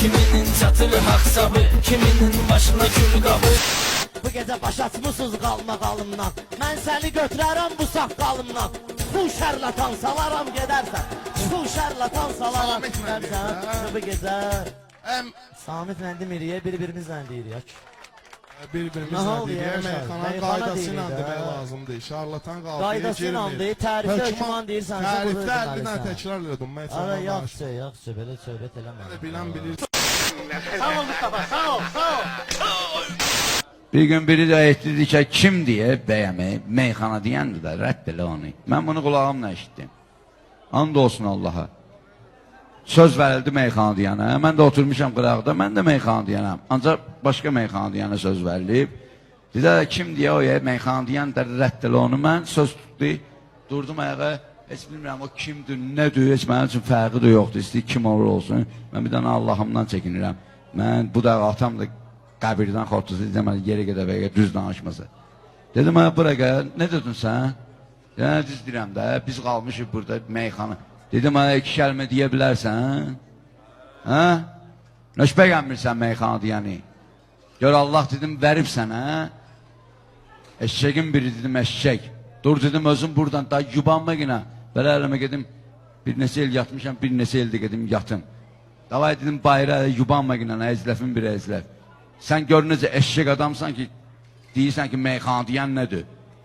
Kiminin çatırı hak sabı Kiminin başına gül qabı Bu gecə başatmısız qalma qalımdan Mən səni götürərəm bu saqqalımdan Bu şərlatan salaram gedərsən Bu şərlatan salaram hə? Bu gecə Hem Samit mən demirik, bir-birimizlə deyirik bir-birimizle Nahal deyir, ya, meyxana meyxana qaydasıyla deyirik, demək lazımdır. Şarlatan Qaydasıyla girmir. deyir, tərifdə Hökman- deyirsən, Tərifdə əllindən deməlisən. təkrar elədim. Mən Ara sənə yaxşı, yaxşı, belə söhbət eləmə Bilən bilir. Bir gün biri də etdirdi ki, kim deyə bəyəmi, meyxana deyəndi də, rədd elə onu. Mən bunu qulağımla eşitdim. And olsun Allaha. Söz verildi meyxana deyənə. Mən də oturmuşam qıraqda, mən də meyxana deyənəm. Ancaq başqa meyxana deyənə söz verilib. Dedə kim deyə o ya meyxana deyən də rədd elə onu. Mən söz tutdu, durdum ayağa. Heç bilmirəm o kimdir, nədir, heç mənim üçün fərqi də yoxdur. İstəyir kim olur olsun. Mən bir dənə Allahımdan çəkinirəm. Mən bu da atam da qəbirdən xortusu deməli yeri gedə və düz danışmasa. Dedim ha bura gəl. Nə dedin sən? Yəni düz deyirəm də. Biz qalmışıq burada meyxana. Dedim ha iki kəlmə deyə bilərsən? Hə? Nəş bəyənmirsən meyxana deyəni? Gör Allah dedim verib sənə. Eşeğin biri dedim eşek. Dur dedim özüm buradan da yubanma yine. Ələmə gedim. Bir neçə il yatmışam, bir neçə ildə gedim yatım. Davay dedim bayrağı yubanma yine, əzləfin bir əzləf. Sən gör necə eşek adamsan ki, deyirsən ki meyxana deyən nədir?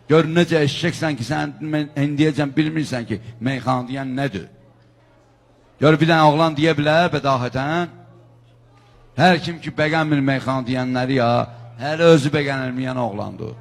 Gör necə eşeksən ki, sən indiyəcən bilmirsən ki, meyxana deyən nədir? Gör bir dənə oğlan deyə bilər bədahətən. Hər kim ki bəğənmir meyxana deyənləri ya, hələ özü bəğənilməyən oğlandır.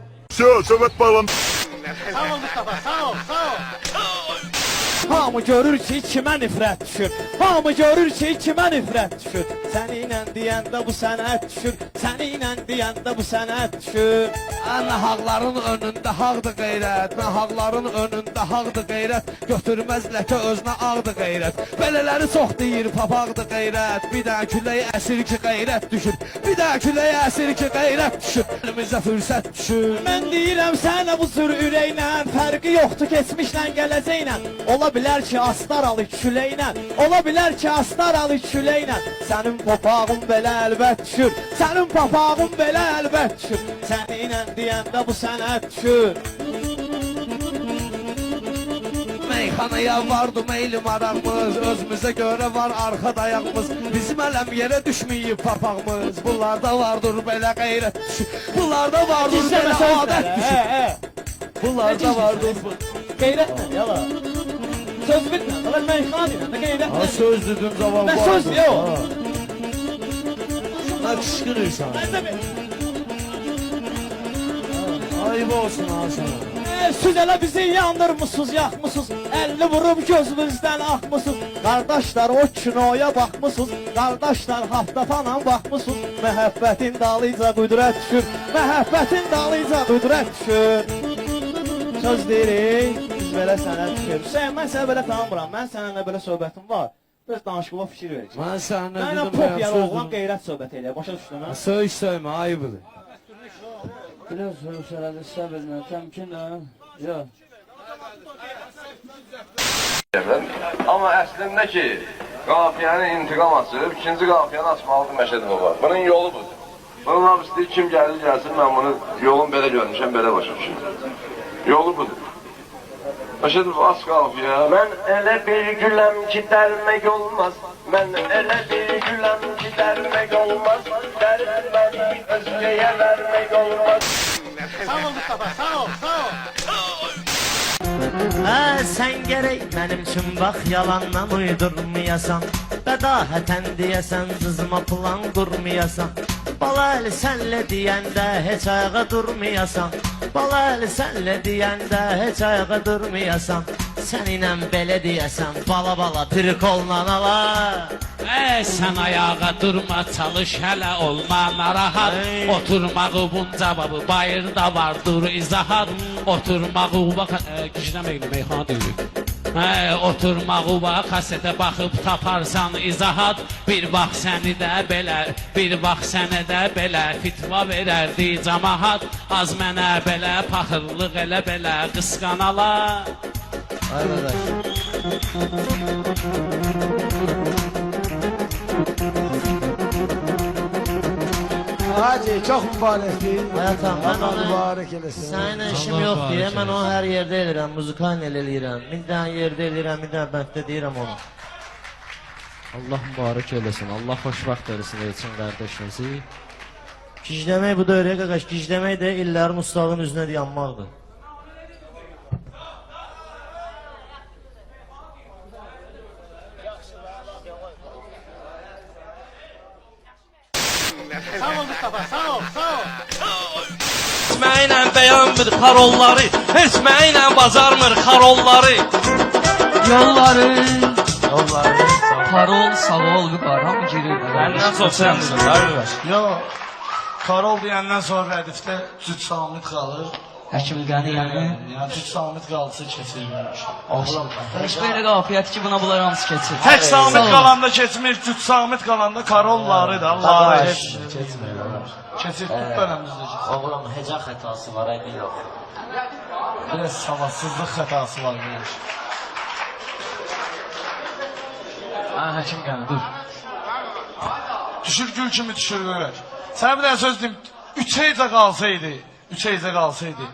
Hamı görür ki kimə nifrət düşür. Hamı görür ki kimə nifrət düşür. Səni ilə deyəndə bu sənət düşür. Səni ilə deyəndə bu sənət düşür Nahaqların önündə haqdır qeyrət Nahaqların önündə haqdır qeyrət. Götürməz ləkə özünə ağdır qeyrət. Belələri çox deyir papaqdır qeyrət. Bir də külək əsir ki qeyrət düşür. Bir də külək əsir ki qeyrət düşür. Elimizə fürsət düşür. Mən deyirəm sənə bu cür ürəklə Fərqi yoxdur keçmişlə gələcəklə. Ola bilər ki astaralı küləklə Ola bilər ki astaralı küləklə Sənin papağın belə əlbət düşür. Sənin papağın belə əlbət düşür. Səni ilə deyəndə bu sənət düşür Meyxanaya vardı meyli marağımız Özümüzə görə var arxa dayağımız Bizim ələm yerə düşməyib papağımız. Bunlarda vardır belə qeyrət düşür Bunlarda vardır belə adət düşür. Bunlarda vardır. Qeyrətlə yala Söz bilmə, qala meyxana deyirəm, qeyrətlə söz dedim zaman Nə söz? Yox Nə qışqırırsan Məndə bir Ayıb olsun sana Ee, Siz elə bizi yandırmısınız, yaxmısınız Əlini vurub gözümüzdən axmısınız Qardaşlar o kinoya baxmısınız Qardaşlar hafta falan baxmısınız Məhəbbətin dalıyca qüdrət düşür Məhəbbətin dalıyca qüdrət düşür Söz deyirik, biz belə sənə düşür Hüseyin, mən sənə belə tanımıram. Mən səninlə belə söhbətim var? Biraz danışıqla fikir verəcəm. Mən Mənə dedim pop yer oğlan qeyrət söhbət eləyir, başa düşdün ha? Söz söymə ayıbdır Biraz hövsələli, səbirlə, təmkinlə. Yox. Amma əslində ki, qafiyəni intiqam açıb, ikinci qafiyəni açmalıdır Məşəd baba. Bunun yolu budur. Bunun hamısı kim gəlir gəlsin, mən bunu yolun belə görmüşəm, belə başa düşürəm. Yolu budur. Məşəd baba, aç qafiyə. Mən elə bir güləm ki, dərmək olmaz. Mən elə bir güləm ki, dərmək olmaz. Dərməni özgəyə vermək olmaz. Hə, sən gərək mənim üçün bax yalandan uydurmayasan Bədahətən deyəsən cızma plan qurmayasan Bala əli sənlə deyəndə heç ayağa durmayasan Bala əli sənlə deyəndə heç ayağa durmayasan Səninlə belə deyəsən bala bala trik olman ala. Ey sən ayağa durma çalış hələ olma narahat. Ey. Oturmağı bunca babı bayırda vardır izahat. Oturmağı bak e, gücləməklə meyxana deyirik Hə, oturmağı bax, kasetə baxıb taparsan izahat. Bir bax səni də belə, bir bax sənə də belə Fitva verərdi camahat. Az mənə belə paxırlıq elə belə qısqanalar Qardaş Hacı çok mübarektir. Hayatım ben Allah onu mübarek eləsin. Səninlə işim yox deyə mən onu hər yerdə eləyirəm, muzikal eləyirəm. Bir dənə yerdə eləyirəm, bir dənə bənddə deyirəm onu. Allah mübarək eləsin. Allah xoşbəxt eləsin Elçin qardaşınızı. Gicləmək bu da öyrək qaqaş, gicləmək də illərin ustadın üzünə dayanmaqdır. Bəyənmir karolları Esməylə bazarmır karolları. Yolları. Yolları Karol sağ ol qaram girir çox sənsən qardaş Yox. Karol deyəndən sonra rədifdə cüt samit qalır. Həkim Qəni yəni. Cüt samit qalsa keçirilmiş. Oğlum. Heç belə qafiyyət ki, buna bunlar hamısı keçir. Tək samit qalanda keçmir, cüt samit qalanda karolları da ları. Keçir tut bələmizdə. Oğlum, heca xətası var, ay yox. Biraz savadsızlıq xətası var demiş. Ha, həkim Qəni, dur. Düşür gül kimi düşür görək. Sənə bir dənə söz deyim. Üç ayca qalsaydı, üç ayca qalsaydı.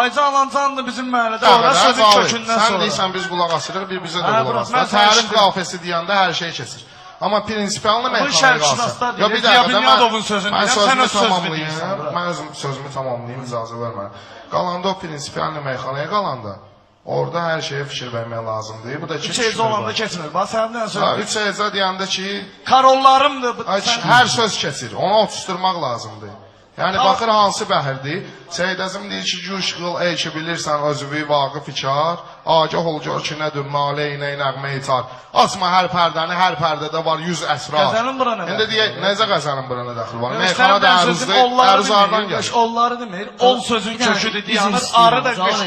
Ayca Alancandı bizim məhəllədə. Ora sözün kökündən Sən sonra. deyirsən biz qulaq asırıq, bir bizə də qulaq asırıq. eşitdim. qafiyesi deyəndə hər şey keçir. Amma prinsipalını mən şərqşünaslar deyir, bir dəqiqə də Bünyadovun sözünü mən sözümü tamamlayım. Mən özüm sözümü tamamlayım, icazə ver mənə. Qalanda o prinsipalını meyxanaya qalanda orada hər şeyə fikir vermək lazımdır. Bu da iki Üç ayca olanda keçmir. Bax dənə söz deyim. 3 ayca deyəndə ki, Karollarımdır. Ay, hər söz keçir. Onu otusturmaq lazımdır. Yəni baxır hansı bəhirdir. Seyid Əzim deyir ki, "Güş qıl ey ki bilirsən özüvi vaqif ikar, agah ol gör ki nədir ilə nəğmə itar. Açma hər pərdəni, hər pərdədə var 100 əsrar." Qəzəlin bura nə İndi deyək, necə qəzəlin bura nə dəxli var? Meyxana deyim, onları dəruz hardan demir, gəlir? onları demir. Ol sözün Bir dənə köküdür izin diyanır, istəyirəm, arı da sağ ol.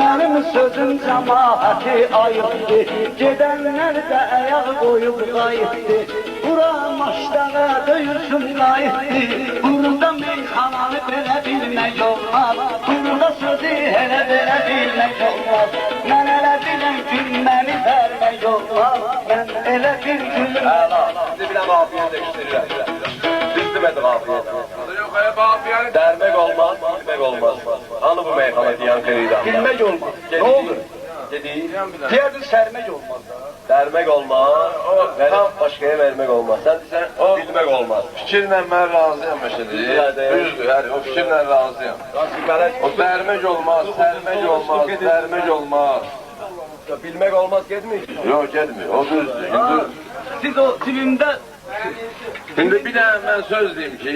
Mənim sözüm cəmaəti ayıbdır Gedənlər də ayaq qoyub qayıtdı Maşdağa döyülsün qayıtdı Burada meyxananı belə bilmək olmaz Burada sözü elə belə bilmək olmaz Mən elə bilən gün məni vermək olmaz Mən elə bir gün Sizi bilən qafiyyə dəyişdirirəm. Yox, ay qafiyəni dərmək olmaz, bilmək olmaz. Hanı bu meyxana deyən xeyridə? bilmək olmaz Ne olur? Dedik. Diğer sərmək olmaz Dərmək olmaz, verib başqaya vermək olmaz. Sən desən, o bilmək olmaz. Fikirlə mən razıyam məşədi. Düzdür, yəni o fikirlə razıyam. O dərmək olmaz, dərmək olmaz, dərmək olmaz. Bilmək olmaz getmir. Yox, getmir. O düzdür. Siz o dilində İndi bir dənə mən söz deyim ki,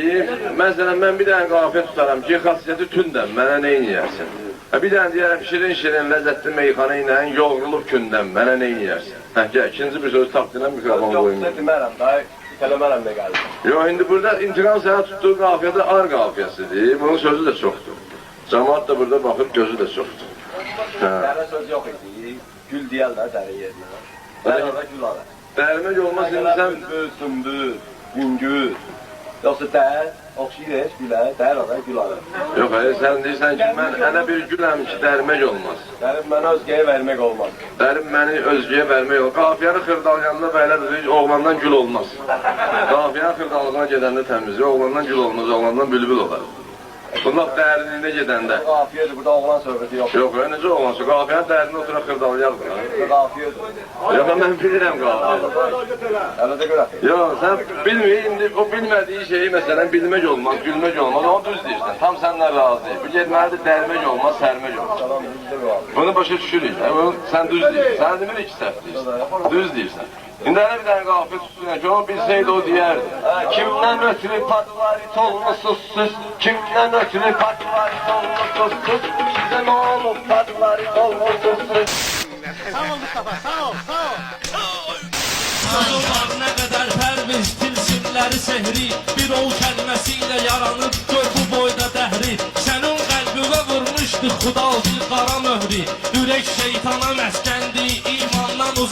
məsələn mən bir dənə qafiyə tutaram ki, xasiyyəti tündəm, mənə nə eləyərsən? Ha, bir dənə deyərəm şirin-şirin ləzzətli meyxana ilə yoğrulub gündəm, mənə nə eləyərsən? Hə, gəl, ikinci bir söz tapdıyla mikrofon qoyum. Yox, demərəm, daha itələmərəm nə gəldi. Yox, indi burada intiqam sənə tutduğu qafiyədə ar qafiyəsidir, bunun sözü də çoxdur. Cəmaat da burada baxır, gözü də çoxdur. Hə. Söz yox idi. Gül deyərlər dərə yerinə. Dərə gül alır. Dərmək olmaz, indi sən Sümbül, sümbül, güngül. Yoxsa dər, oxşayır, gülə, dər alır, gül alır. Yox, hayır, sən deyirsən ki, mən elə bir güləm ki, dərmək olmaz. Dərim mənə özgəyə vermək olmaz. Dərim məni özgəyə vermək olur. Qafiyəni xırdalığında belə deyir, oğlandan gül olmaz. Qafiyəni xırdalığına gedəndə təmizdir, oğlandan gül olmaz, oğlandan bülbül olar. Bunlar dərinliyində gedəndə. Qafiyədir, burada oğlan söhbəti yox. Yox, necə oğlansa, qafiyəni dərində oturaq xırdalayaqdır. Qafiyədir. Yox, mən bilirəm qafiyə. Hələ də görə. Yox, sən bilmir, indi o bilmədiyi şeyi məsələn bilmək olmaz, gülmək olmaz, onu düz deyirsən. Tam səndən razıyım. Bu getməlidir dərmək olmaz, sərmək olmaz. Bunu başa düşürük. sən düz deyirsən. Sən demirik ki, səhv deyirsən. Düz deyirsən. İndi hələ bir dənə qafiyə tutsun ki, o bilsəydi o deyərdi. Hə, kimdən ötürü patvarit olmusunuz siz? Kimdən ötürü patvarit olmusunuz siz? Sizə nə olub patvarit olmusunuz siz? Sözlər nə qədər pərviz tilsimləri sehri Bir ol kəlməsi ilə yaranıb gör bu boyda dəhri Sənin qəlbivə vurmuşdu xudalcı qara möhri Ürək şeytana məskəndi imandan uzaq